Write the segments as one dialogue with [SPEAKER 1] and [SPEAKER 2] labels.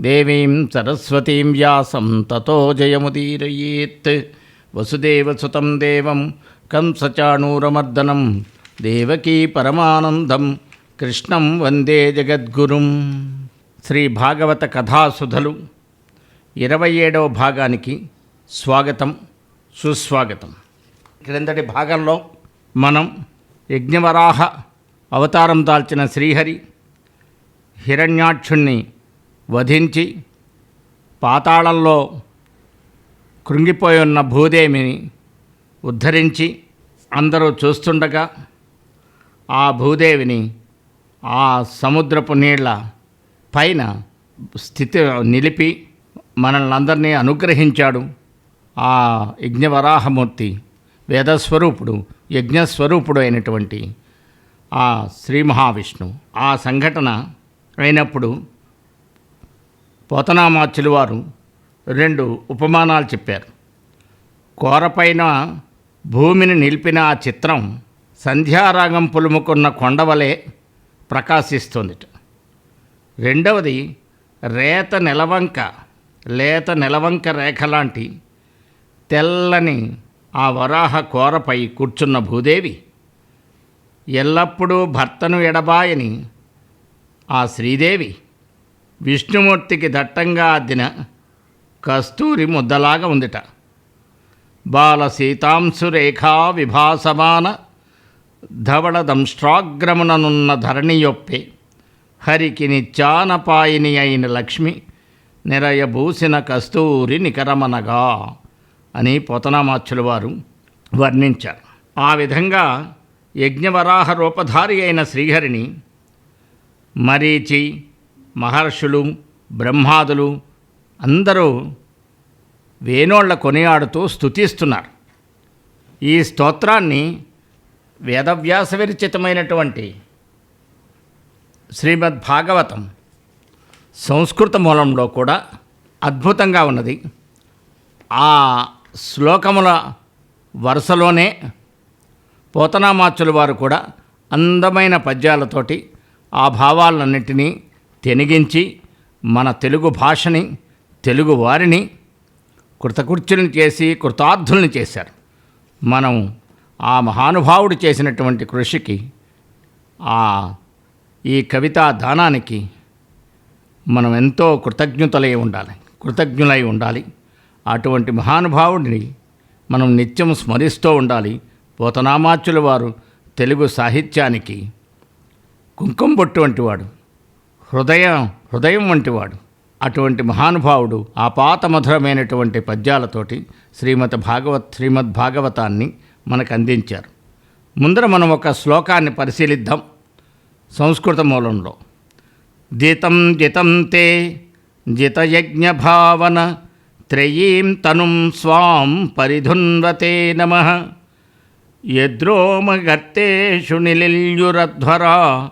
[SPEAKER 1] దేవీం సరస్వతీం వ్యాసం తతో జయముదీరయేత్. వసుదేవసుతం దేవం కంసచాణూరమర్దనం దేవకీ పరమానందం కృష్ణం వందే జగద్గురుం. శ్రీ భాగవత కథాసుధలు ఇరవై ఏడవ భాగానికి స్వాగతం సుస్వాగతం. క్రిందటి భాగంలో మనం యజ్ఞవరాహ అవతారం దాల్చిన శ్రీహరి హిరణ్యాక్షుణ్ణి వధించి పాతాళంలో కృంగిపోయి ఉన్న భూదేవిని ఉద్ధరించి అందరూ చూస్తుండగా ఆ భూదేవిని ఆ సముద్రపు నీళ్ళ పైన స్థితి నిలిపి మనల్ని అందరినీ అనుగ్రహించాడు ఆ యజ్ఞవరాహమూర్తి వేదస్వరూపుడు యజ్ఞస్వరూపుడు అయినటువంటి ఆ శ్రీ మహావిష్ణువు. ఆ సంఘటన అయినప్పుడు పోతనామాచులు వారు రెండు ఉపమానాలు చెప్పారు. కోరపైన భూమిని నిలిపిన ఆ చిత్రం సంధ్యారాగం పులుముకున్న కొండవలే ప్రకాశిస్తుంది రెండవది రేత నెలవంక లేత నెలవంక రేఖ లాంటి తెల్లని ఆ వరాహ కోరపై కూర్చున్న భూదేవి ఎల్లప్పుడూ భర్తను ఎడబాయని ఆ శ్రీదేవి విష్ణుమూర్తికి దట్టంగా అద్దిన కస్తూరి ముద్దలాగా ఉందిట. బాల సీతాంశురేఖా విభాసమాన ధవళ దంష్ట్రాగ్రముననున్న ధరణియొప్పే హరికి నిత్యానపాయిని అయిన లక్ష్మి నిరయబూసిన కస్తూరి నికరమనగా అని పోతనామాచ్యుల వారు వర్ణించారు. ఆ విధంగా యజ్ఞవరాహ రూపధారి అయిన శ్రీహరిని మరీచి మహర్షులు బ్రహ్మాదులు అందరూ వేణోళ్ళ కొనియాడుతూ స్తుతిస్తున్నారు. ఈ స్తోత్రాన్ని వేదవ్యాస విరచితమైనటువంటి శ్రీమద్ భాగవతం సంస్కృత మూలంలో కూడా అద్భుతంగా ఉన్నది. ఆ శ్లోకముల వరుసలోనే పోతనామాచుల వారు కూడా అందమైన పద్యాలతోటి ఆ భావాలన్నింటినీ తెనిగించి మన తెలుగు భాషని తెలుగు వారిని కృతకృత్యులను చేసి కృతార్థుల్ని చేశారు. మనం ఆ మహానుభావుడు చేసినటువంటి కృషికి ఆ ఈ కవితా దానానికి మనం ఎంతో కృతజ్ఞతలై ఉండాలి కృతజ్ఞులై ఉండాలి. అటువంటి మహానుభావుడిని మనం నిత్యం స్మరిస్తూ ఉండాలి. పోతనామాచుల వారు తెలుగు సాహిత్యానికి కుంకుమ బొట్టు వంటివాడు. హృదయం హృదయం వంటివాడు. అటువంటి మహానుభావుడు ఆ పాత మధురమైనటువంటి పద్యాలతోటి శ్రీమద్ భాగవత్ శ్రీమద్ భాగవతాన్ని మనకు అందించారు ముందర మనం ఒక శ్లోకాన్ని పరిశీలిద్దాం సంస్కృత మూలంలో. జితం జితం తే జితయజ్ఞ భావన త్రయీం తనుం స్వాం పరిధున్వతే నమ. యద్రోమగర్తేషు నిలిల్యురధ్వరా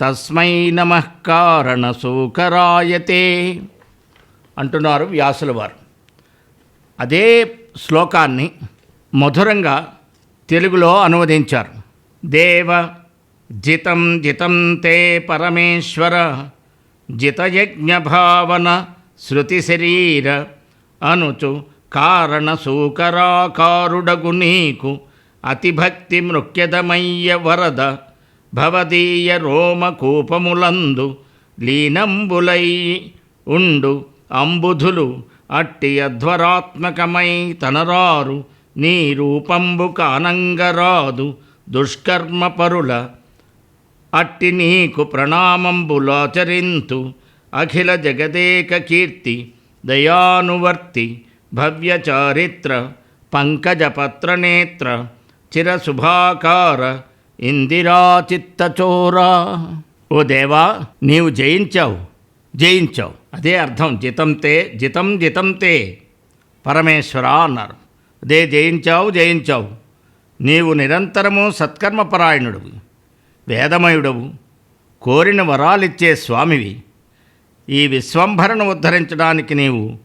[SPEAKER 1] తస్మై నమ కారణసూకరాయతే అంటున్నారు వ్యాసుల వారు. అదే శ్లోకాన్ని మధురంగా తెలుగులో అనువదించారు. దేవ జితం జితం తే పరమేశ్వర జితయజ్ఞ భావన శృతి శరీర అనుచు కారణ సూకరాకారుడగు నీకు అతిభక్తి మృక్యదమయ్య వరద భవదీయ రోమకూపములందు లీనంబులై ఉండు. అంబుధులు అట్టి అధ్వరాత్మకమై తనరారు నీ రూపంబు కానంగరాదు దుష్కర్మపరుల అట్టి నీకు ప్రణామంబులాచరింతు. అఖిల జగదేక కీర్తి దయానువర్తి భవ్య చారిత్ర పంకజపత్రనేత్ర చిరశుభాకార ఇందిరా చిత్తచోరా ఓ దేవా నీవు జయించావు జయించావు. అదే అర్థం జితంతే జితం జితంతే పరమేశ్వర అన్నారు. అదే జయించావు జయించావు. నీవు నిరంతరము సత్కర్మపరాయణుడువు వేదమయుడవు. కోరిన వరాలిచ్చే స్వామివి. ఈ విశ్వంభరను ఉద్ధరించడానికి నీవు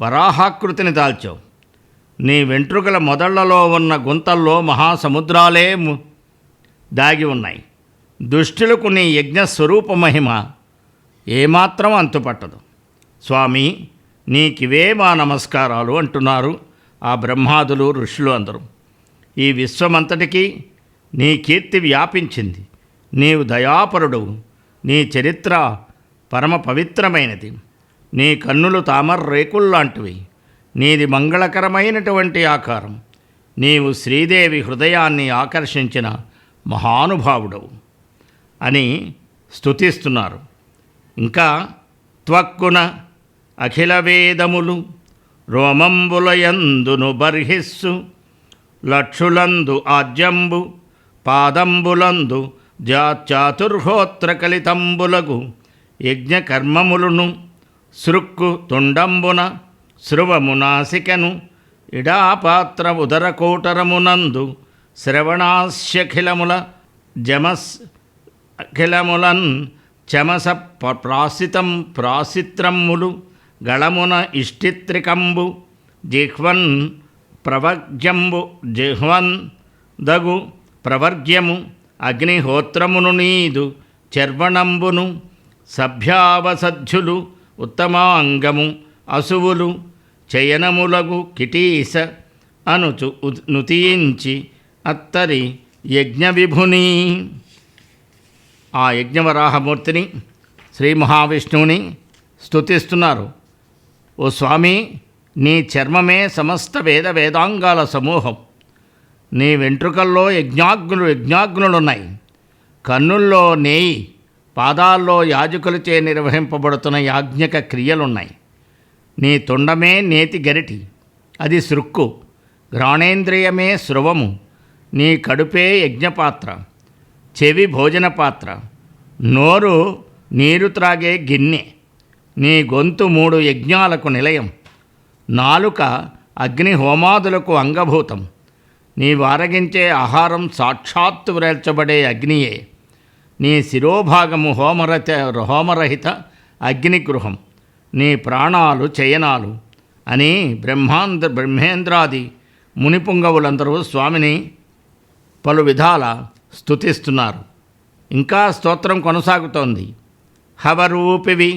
[SPEAKER 1] వరాహాకృతిని దాల్చావు. నీ వెంట్రుకల మొదళ్ళలో ఉన్న గుంతల్లో మహాసముద్రాలే ము- దాగి ఉన్నాయి. దుష్టులకు నీ యజ్ఞ స్వరూప మహిమ ఏమాత్రం అంతుపట్టదు. స్వామి నీకివే మా నమస్కారాలు అంటున్నారు ఆ బ్రహ్మాదులు ఋషులు అందరూ. ఈ విశ్వమంతటికీ నీ కీర్తి వ్యాపించింది. నీవు దయాపరుడు నీ చరిత్ర పరమ పవిత్రమైనది. నీ కన్నులు తామర రేకుల్లాంటివి నీది మంగళకరమైనటువంటి ఆకారం. నీవు శ్రీదేవి హృదయాన్ని ఆకర్షించిన మహానుభావుడవు అని స్థుతిస్తున్నారు ఇంకా త్వక్కున అఖిల వేదములు రోమంబులయందును బర్హిస్సు లక్షులందు ఆజ్యంబు పాదంబులందు జాచాతుర్హోత్ర కలితంబులకు యజ్ఞకర్మములును సృక్కు తుండంబున శృవమునాసికను ఇడాపాత్ర ఉదరకోటరమునందు శ్రవణాస్యఖిలముల జమస్ అఖిలములన్ చమస ప్రాసితం ప్రాసిత్రమ్ములు గళమున ఇష్టిత్రికంబు జిహ్వన్ ప్రవగ్యంబు జిహ్వన్ దగు ప్రవర్గ్యము అగ్నిహోత్రమును నీదు చర్వణంబును సభ్యావసధ్యులు ఉత్తమాంగము అసువులు చయనములగు కిటీస అనుచు ఉ- అత్తరి యజ్ఞ విభుని ఆ యజ్ఞవరాహమూర్తిని శ్రీ మహావిష్ణువుని స్తుతిస్తున్నారు. ఓ స్వామి నీ చర్మమే సమస్త వేద వేదాంగాల సమూహం. నీ వెంట్రుకల్లో యజ్ఞాగ్నులు యజ్ఞాగ్నులున్నాయి. కన్నుల్లో నేయి పాదాల్లో యాజకులచే నిర్వహింపబడుతున్న యాజ్ఞక క్రియలున్నాయి. నీ తొండమే నేతి గరిటి. అది సృక్కు. ఘ్రాణేంద్రియమే స్రువము. నీ కడుపే యజ్ఞపాత్ర చెవి భోజన పాత్ర నోరు నీరు త్రాగే గిన్నె నీ గొంతు మూడు యజ్ఞాలకు నిలయం నాలుక అగ్ని హోమాదులకు అంగభూతం నీ వారగించే ఆహారం సాక్షాత్తు వ్రేల్చబడే అగ్నియే నీ శిరోభాగము హోమరత హోమరహిత అగ్నిగృహం నీ ప్రాణాలు చయనాలు అని బ్రహ్మాంధ్ర బ్రహ్మేంద్రాది మునిపుంగవులందరూ స్వామిని పలు విధాల స్థుతిస్తున్నారు ఇంకా స్తోత్రం కొనసాగుతోంది. హవరూపివి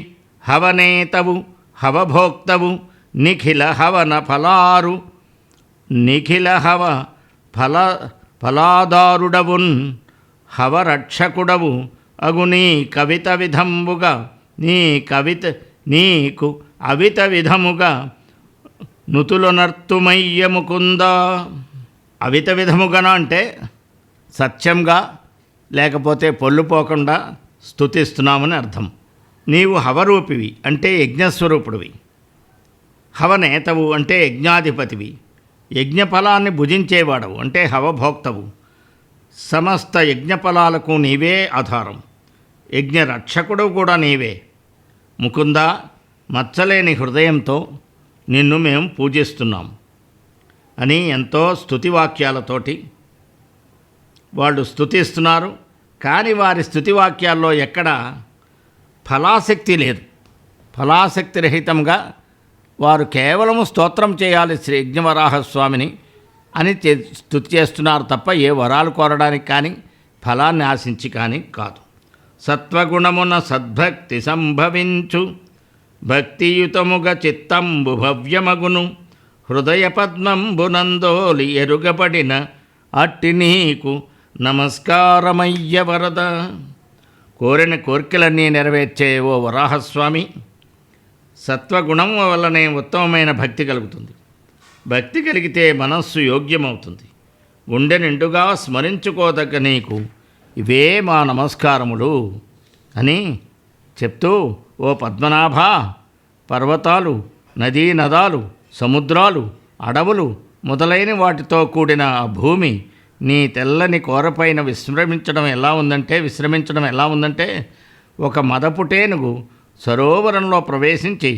[SPEAKER 1] హవనేతవు హవభోక్తవు నిఖిల హవన ఫలారు నిఖిల హవ ఫల ఫలాదారుడవున్ హవరక్షకుడవు అగు నీ కవిత విధంబుగా నీ కవిత నీకు అవిత విధముగా నుతులనర్తుమయ్య ముకుంద అవిత విధముగాన అంటే సత్యంగా లేకపోతే పొల్లుపోకుండా స్థుతిస్తున్నామని అర్థం. నీవు హవరూపివి అంటే యజ్ఞస్వరూపుడివి. హవనేతవు అంటే యజ్ఞాధిపతివి. యజ్ఞఫలాన్ని భుజించేవాడవు అంటే హవభోక్తవు. సమస్త యజ్ఞఫలాలకు నీవే ఆధారం. యజ్ఞరక్షకుడు కూడా నీవే. ముకుంద మచ్చలేని హృదయంతో నిన్ను మేము పూజిస్తున్నాం అని ఎంతో స్తుతివాక్యాలతోటి వాళ్ళు స్థుతిస్తున్నారు కానీ వారి స్తుతివాక్యాల్లో ఎక్కడ ఫలాసక్తి లేదు. ఫలాసక్తి రహితంగా వారు కేవలము స్తోత్రం చేయాలి శ్రీ యజ్ఞవరాహస్వామిని అని చే- చేస్తున్నారు తప్ప ఏ వరాలు కోరడానికి కానీ ఫలాన్ని ఆశించి కానీ కాదు. సత్వగుణమున సద్భక్తి సంభవించు భక్తియుతముగ చిత్తంబు భవ్యమగును హృదయ పద్మంబునందోలి ఎరుగబడిన అట్టి నీకు నమస్కారమయ్య వరద. కోరిన కోరికలన్నీ నెరవేర్చే ఓ వరాహస్వామి. సత్వగుణం వల్లనే ఉత్తమమైన భక్తి కలుగుతుంది. భక్తి కలిగితే మనస్సు యోగ్యమవుతుంది. గుండె నిండుగా స్మరించుకోదగ్గ నీకు ఇవే మా నమస్కారములు అని చెప్తూ ఓ పద్మనాభ పర్వతాలు నదీ నదాలు సముద్రాలు అడవులు మొదలైన వాటితో కూడిన భూమి నీ తెల్లని కోరపైన విశ్రమించడం ఎలా ఉందంటే విశ్రమించడం ఎలా ఉందంటే ఒక మదపుటేనుగు సరోవరంలో ప్రవేశించి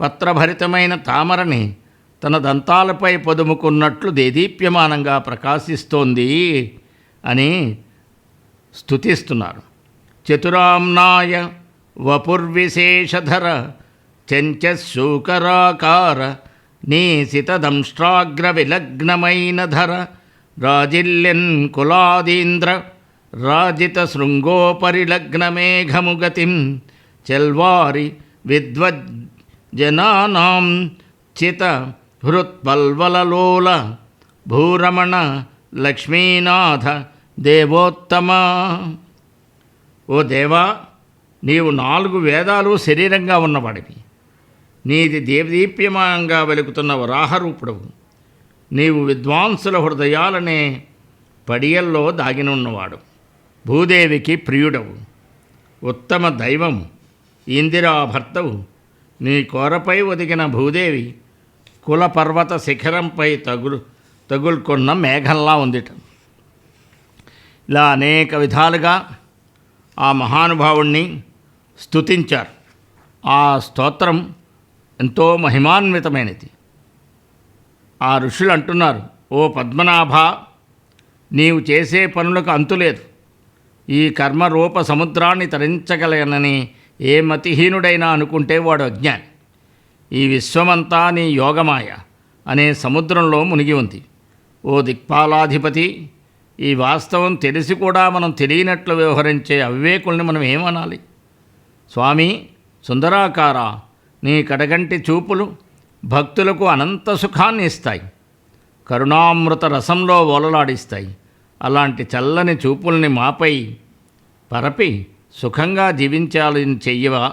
[SPEAKER 1] పత్రభరితమైన తామరని తన దంతాలపై పొదుముకున్నట్లు దేదీప్యమానంగా ప్రకాశిస్తోంది అని స్థుతిస్తున్నారు చతురాంనాయ వపుర్విశేషధర చెంచశూకరాకార నీసితదంష్ట్రాగ్ర విలగ్నమైన ధర రాజిల్యన్ కులాదీంద్ర రాజిత శృంగోపరిలగ్నమేఘముగతిం చెల్వారి విద్వజ్జనానాం చిత హృత్పల్వలలోల భూరమణ లక్ష్మీనాథ దేవోత్తమ. ఓ దేవా నీవు నాలుగు వేదాలు శరీరంగా ఉన్నవాడివి. నీది దేవదీప్యమానంగా వెలుగుతున్న వరాహరూపుడవు. నీవు విద్వాంసుల హృదయాలనే పడియల్లో దాగినున్నవాడు. భూదేవికి ప్రియుడవు. ఉత్తమ దైవం ఇందిరా భర్తవు నీ కోరపై ఒదిగిన భూదేవి కులపర్వత శిఖరంపై తగులు తగులుకున్న మేఘంలా ఉందిట. ఇలా అనేక విధాలుగా ఆ మహానుభావుణ్ణి స్తుతించారు. ఆ స్తోత్రం ఎంతో మహిమాన్వితమైనది. ఆ ఋషులు అంటున్నారు ఓ పద్మనాభ నీవు చేసే పనులకు అంతులేదు. ఈ కర్మరూప సముద్రాన్ని తరించగలనని ఏ మతిహీనుడైనా అనుకుంటే వాడు అజ్ఞాని. ఈ విశ్వమంతా నీ యోగమాయ అనే సముద్రంలో మునిగి ఉంది. ఓ దిక్పాలాధిపతి ఈ వాస్తవం తెలిసి కూడా మనం తెలియనట్లు వ్యవహరించే అవివేకుల్ని మనం ఏమనాలి? స్వామి సుందరాకార నీ కడగంటి చూపులు భక్తులకు అనంత సుఖాన్ని ఇస్తాయి. కరుణామృత రసంలో ఓలలాడిస్తాయి. అలాంటి చల్లని చూపుల్ని మాపై పరపి సుఖంగా జీవించాలని చెయ్యవా?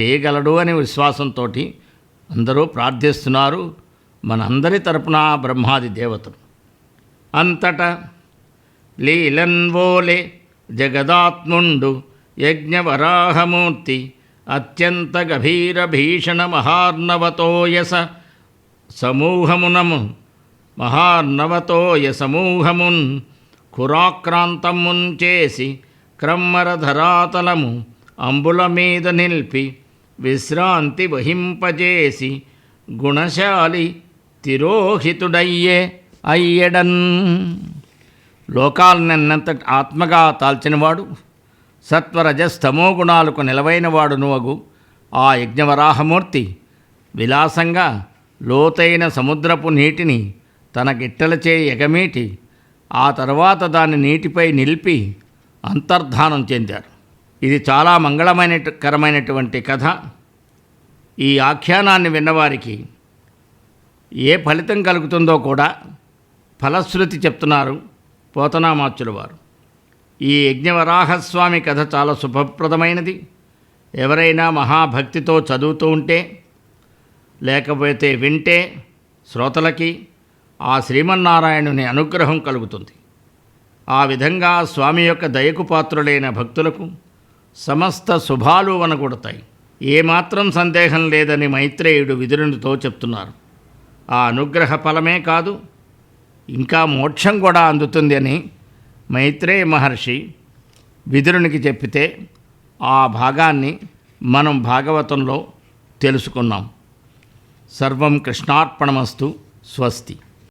[SPEAKER 1] చేయగలడు అనే విశ్వాసంతో అందరూ ప్రార్థిస్తున్నారు. మనందరి తరపున బ్రహ్మాది దేవతలు. అంతటా లీలన్వోలే జగదాత్ముండు యజ్ఞవరాహమూర్తి అత్యంత గభీర భీషణ మహార్ణవతోయస సమూహమునము మహార్ణవతోయ సమూహమున్ కురాక్రాంతమున్ చేసి క్రమ్మరధరాతలము అంబుల మీద నిలిపి విశ్రాంతి వహింపజేసి గుణశాలి తిరోహితుడయ్యే అయ్యడన్. లోకాలనెన్నంత ఆత్మగా తాల్చినవాడు సత్వరజస్తమో గుణాలకు నిలవైనవాడు నువగు ఆ యజ్ఞవరాహమూర్తి విలాసంగా లోతైన సముద్రపు నీటిని తన గిట్టలచే ఎగమీటి ఆ తర్వాత దాన్ని నీటిపై నిలిపి అంతర్ధానం చెందారు. ఇది చాలా మంగళమైనకరమైనటువంటి కథ. ఈ ఆఖ్యానాన్ని విన్నవారికి ఏ ఫలితం కలుగుతుందో కూడా ఫలశ్రుతి చెప్తున్నారు పోతనామాచుల వారు ఈ యజ్ఞవరాహస్వామి కథ చాలా శుభప్రదమైనది. ఎవరైనా మహాభక్తితో చదువుతూ ఉంటే లేకపోతే వింటే శ్రోతలకి ఆ శ్రీమన్నారాయణుని అనుగ్రహం కలుగుతుంది. ఆ విధంగా స్వామి యొక్క దయకు పాత్రులైన భక్తులకు సమస్త శుభాలు వనగొడతాయి. ఏమాత్రం సందేహం లేదని మైత్రేయుడు విదురునితో చెప్తున్నారు. ఆ అనుగ్రహ ఫలమే కాదు ఇంకా మోక్షం కూడా అందుతుంది అని మైత్రేయ మహర్షి విదురునికి చెప్పితే ఆ భాగాన్ని మనం భాగవతంలో తెలుసుకున్నాం. సర్వం కృష్ణార్పణమస్తు స్వస్తి.